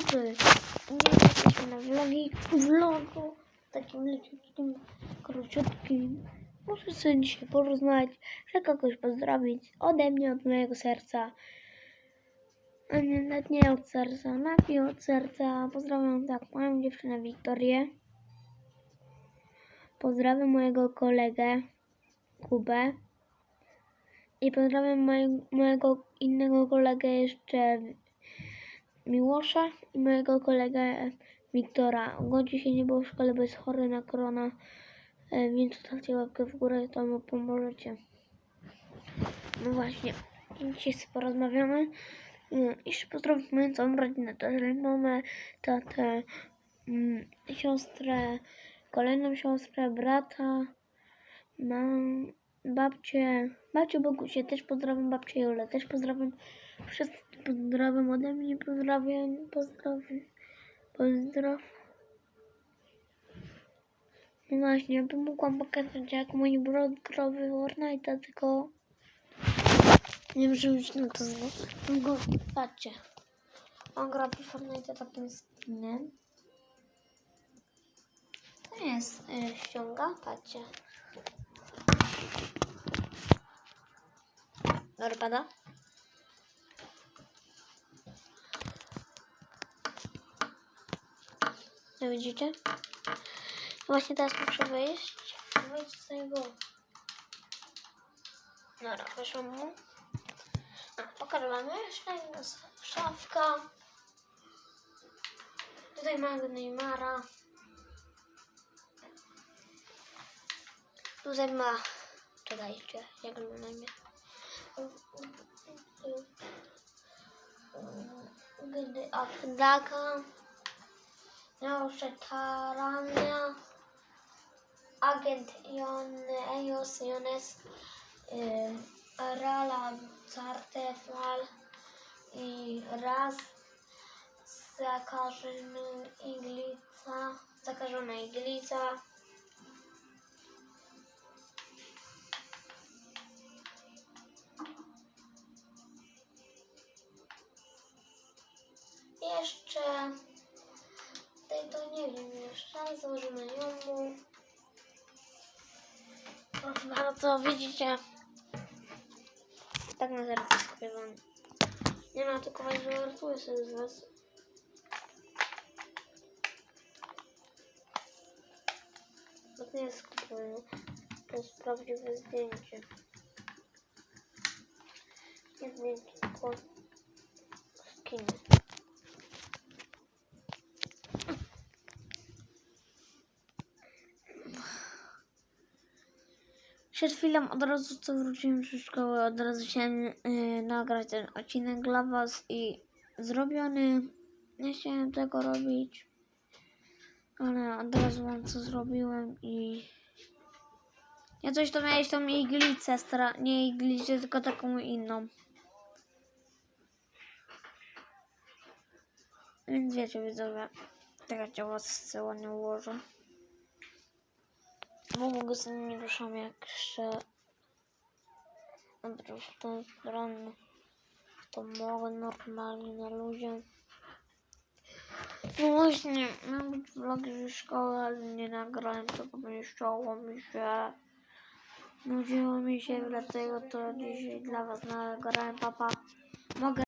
dobry. Nie jesteśmy na vlogi, vlogu takim leciutkim, króciutkim. Muszę sobie dzisiaj porozmawiać, że kogoś pozdrowić ode mnie, od mojego serca. A nie, nawet nie od serca, napił od serca. Pozdrawiam tak moją dziewczynę Wiktorię. Pozdrawiam mojego kolegę Kubę. I pozdrawiam moje, mojego innego kolegę jeszcze Miłosza i mojego kolegę Wiktora. On dzisiaj nie był w szkole, bo jest chory na korona, e, więc zostawcie łapkę w górę, to mu pomożecie. No właśnie, dzisiaj sobie porozmawiamy. Mm, Jeszcze pozdrowić moją całą rodzinę, też mamę, tatę, mm, siostrę, kolejną siostrę, brata, mam babcię, babcię Bogusię, też pozdrawiam babcię Julę, też pozdrawiam wszystkich, pozdrawiam ode mnie, pozdrawiam, pozdrawiam, pozdraw. No właśnie, bym mogłam pokazać jak mój w Fortnite'a, tylko nie wiem, czy już na to zgo. Patrzcie. On gra w Fortnite'a takim skinem. To jest y, ściąga, patrzcie. Dobra, pada? No widzicie? Właśnie teraz muszę wyjść. Wyjść z tego. Dobra, wyszłam mu. A, pokażę wam jeszcze jedna szafka. Tutaj mamy Neymara. Tutaj ma... Czekajcie, jak on na imię? Gdy Afdaka, Nausza Tarania, Agent Jon, Ejos, Jones, y, Rala, Cartefal i Raz, Zakażony Iglica, Zakażona Iglica, Jeszcze tutaj to nie wiem jeszcze, założymy ją. Proszę bardzo, widzicie? Tak na serce skrywam. Nie no, tylko właśnie żartuję sobie z was. To nie jest skupione. To jest prawdziwe zdjęcie. Nie zdjęcie, tylko. Przed chwilą od razu co wróciłem ze szkoły, od razu chciałem yy, nagrać ten odcinek dla was i zrobiony. Nie chciałem tego robić, ale od razu wam co zrobiłem i ja coś to miałeś tą iglicę, stara, nie iglicę, tylko taką inną. Więc wiecie widzowie, taka ciała z ładnie ułożę. Bo mogę sobie nie ruszam jak w tą stronę to mogę normalnie na luzie. No właśnie, miałem być vlogi ze szkoły, ale nie nagrałem, to pomieszczało mi się. Nudziło mi się, dlatego to dzisiaj dla was nagrałem, papa. Mogę